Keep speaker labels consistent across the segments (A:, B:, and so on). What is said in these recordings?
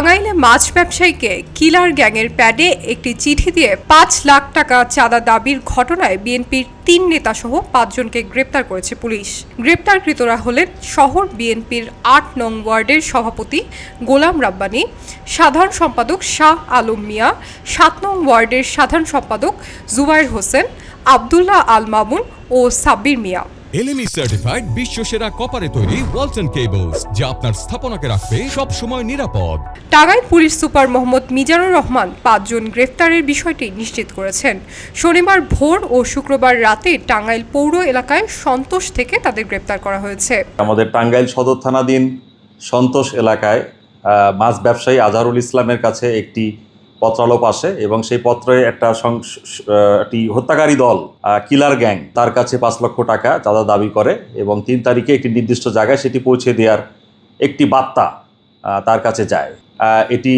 A: টাঙ্গাইলে মাছ ব্যবসায়ীকে কিলার গ্যাংয়ের প্যাডে একটি চিঠি দিয়ে পাঁচ লাখ টাকা চাঁদা দাবির ঘটনায় বিএনপির তিন নেতাসহ পাঁচজনকে গ্রেপ্তার করেছে পুলিশ। গ্রেপ্তারকৃতরা হলেন শহর বিএনপির আট নং ওয়ার্ডের সভাপতি গোলাম রাব্বানী, সাধারণ সম্পাদক শাহ আলম মিয়া, সাত নং ওয়ার্ডের সাধারণ সম্পাদক জুবাইর হোসেন, আবদুল্লাহ আল মামুন ও সাব্বির মিয়া।
B: এলএমই সার্টিফাইড বিশ্ব সেরা কপারে তৈরি ওয়ালটন কেবলস যা আপনার স্থাপনাকে রাখবে সব সময় নিরাপদ।
A: টাঙ্গাইল পুলিশ সুপার মোহাম্মদ মিজানুর রহমান পাঁচজন গ্রেফতারের বিষয়টি নিশ্চিত করেছেন। শনিবার ভোর ও শুক্রবার রাতে টাঙ্গাইল পৌর এলাকায় সন্তোষ থেকে তাদের গ্রেপ্তার করা হয়েছে।
C: আমাদের টাঙ্গাইল সদর থানাধীন সন্তোষ এলাকায় মাছ ব্যবসায়ী আজহারুল ইসলামের কাছে একটি পত্রালোপ আসে এবং সেই পত্রে একটা একটি হত্যাকারী দল কিলার গ্যাং, তার কাছে পাঁচ লক্ষ টাকা চাঁদা দাবি করে এবং তিন তারিখে একটি নির্দিষ্ট জায়গায় সেটি পৌঁছে দেওয়ার একটি বার্তা তার কাছে যায়। এটি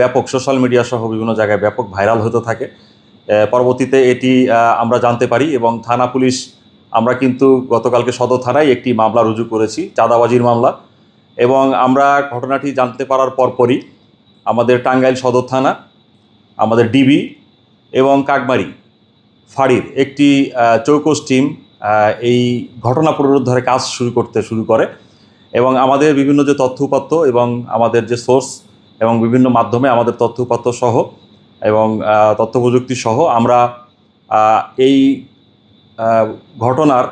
C: ব্যাপক সোশ্যাল মিডিয়া সহ বিভিন্ন জায়গায় ব্যাপক ভাইরাল হতে থাকে। পরবর্তীতে এটি আমরা জানতে পারি এবং থানা পুলিশ, আমরা কিন্তু গতকালকে সদর থানায় একটি মামলা রুজু করেছি, চাঁদাবাজির মামলা। এবং আমরা ঘটনাটি জানতে পারার পরপরই আমাদের টাঙ্গাইল সদর থানা আমাদের ডিবি এবং কাকমারি ফাঁড়ির একটি চৌকস টিম এই ঘটনা পুনরুদ্ধারে কাজ শুরু করতে শুরু করে এবং আমাদের বিভিন্ন যে তথ্য উপাত্ত এবং আমাদের যে সোর্স এবং বিভিন্ন মাধ্যমে আমাদের তথ্য উপাত্ত সহ এবং তথ্য প্রযুক্তি সহ আমরা এই ঘটনার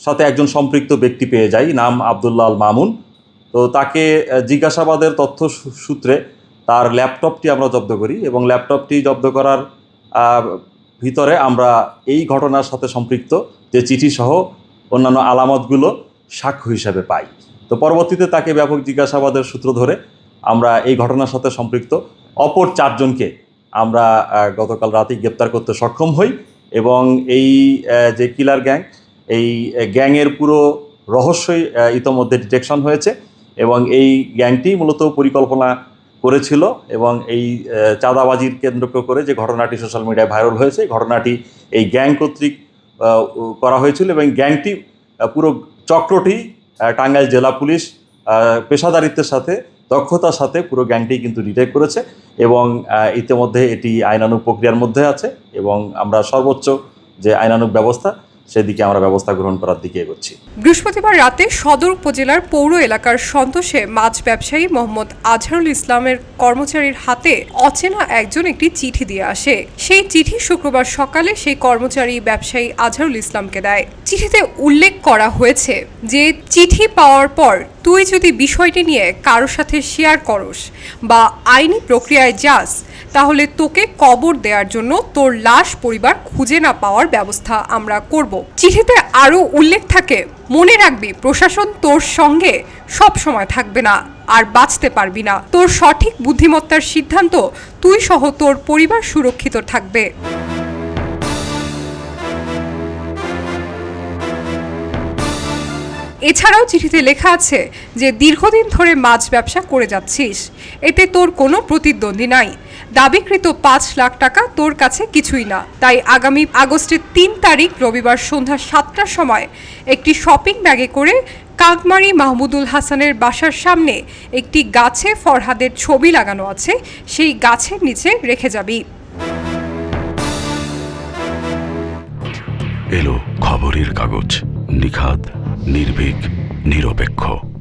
C: সাথে একজন সম্পৃক্ত ব্যক্তি পেয়ে যাই, নাম আবদুল্লাহ আল মামুন তো তাকে জিজ্ঞাসাবাদের তথ্য সূত্রে তার ল্যাপটপটি আমরা জব্দ করি এবং ল্যাপটপটি জব্দ করার ভিতরে আমরা এই ঘটনার সাথে সম্পৃক্ত যে চিঠি সহ অন্যান্য আলামতগুলো সাক্ষ্য হিসাবে পাই। তো পরবর্তীতে তাকে ব্যাপক জিজ্ঞাসাবাদের সূত্র ধরে আমরা এই ঘটনার সাথে সম্পৃক্ত। অপর চারজনকে আমরা গতকাল রাতে গ্রেপ্তার করতে সক্ষম হই এবং এই যে কিলার গ্যাং, এই গ্যাংয়ের পুরো রহস্যই ইতোমধ্যে ডিটেকশন হয়েছে এবং এই গ্যাংটি মূলত পরিকল্পনা করেছিল এবং এই চাঁদাবাজির কেন্দ্র করে যে ঘটনাটি সোশ্যাল মিডিয়ায় ভাইরাল হয়েছে ঘটনাটি এই গ্যাং কর্তৃক করা হয়েছিল এবং গ্যাংটি পুরো চক্রটি টাঙ্গাইল জেলা পুলিশ পেশাদারিত্বের সাথে, দক্ষতার সাথে পুরো গ্যাংটি কিন্তু ডিটেক্ট করেছে এবং ইতিমধ্যে এটি আইনানুগ প্রক্রিয়ার মধ্যে আছে এবং আমরা সর্বোচ্চ যে আইনানুগ ব্যবস্থা সেদিকে আমরা ব্যবস্থা গ্রহণ করার দিকে এগোচ্ছি।
A: বৃহস্পতিবার রাতে সদর উপজেলার পৌর এলাকার সন্তোষে মাছ ব্যবসায়ী মোহাম্মদ আজহারুল ইসলামের কর্মচারীর হাতে অচেনা একজন একটি চিঠি দিয়ে আসে। সেই চিঠি শুক্রবার সকালে সেই কর্মচারী ব্যবসায়ী আজহারুল ইসলামকে দেয়। চিঠিতে উল্লেখ করা হয়েছে যে, চিঠি পাওয়ার পর তুই যদি বিষয়টি নিয়ে কারোর সাথে শেয়ার করস বা আইনি প্রক্রিয়ায় যাস, তাহলে তোকে কবর দেওয়ার জন্য তোর লাশ পরিবার খুঁজে না পাওয়ার ব্যবস্থা আমরা করব। চিঠিতে আরও উল্লেখ থাকে, মনে রাখবি, প্রশাসন তোর সঙ্গে সব সময় থাকবে না, আর বাঁচতে পারবি না। তোর সঠিক বুদ্ধিমত্তার সিদ্ধান্ত তুই সহ তোর পরিবার সুরক্ষিত থাকবে। এছাড়াও চিঠিতে লেখা আছে যে, দীর্ঘদিন ধরে মাছ ব্যবসা করে যাচ্ছিস। এতে তোর কোনো প্রতিদ্বন্দ্বী নাই। দাবিকৃত পাঁচ লাখ টাকা তোর কাছে কিছুই না। তাই আগামী আগস্টের তিন তারিখ রবিবার সন্ধ্যা সাতটার সময় একটি শপিং ব্যাগে করে কাকমারি মাহমুদুল হাসানের বাসার সামনে একটি গাছে ফরহাদের ছবি লাগানো আছে। সেই গাছের নিচে রেখে যাবি।
D: এলো খবরের কাগজ। নিখাদ নির্ভীক নিরপেক্ষ।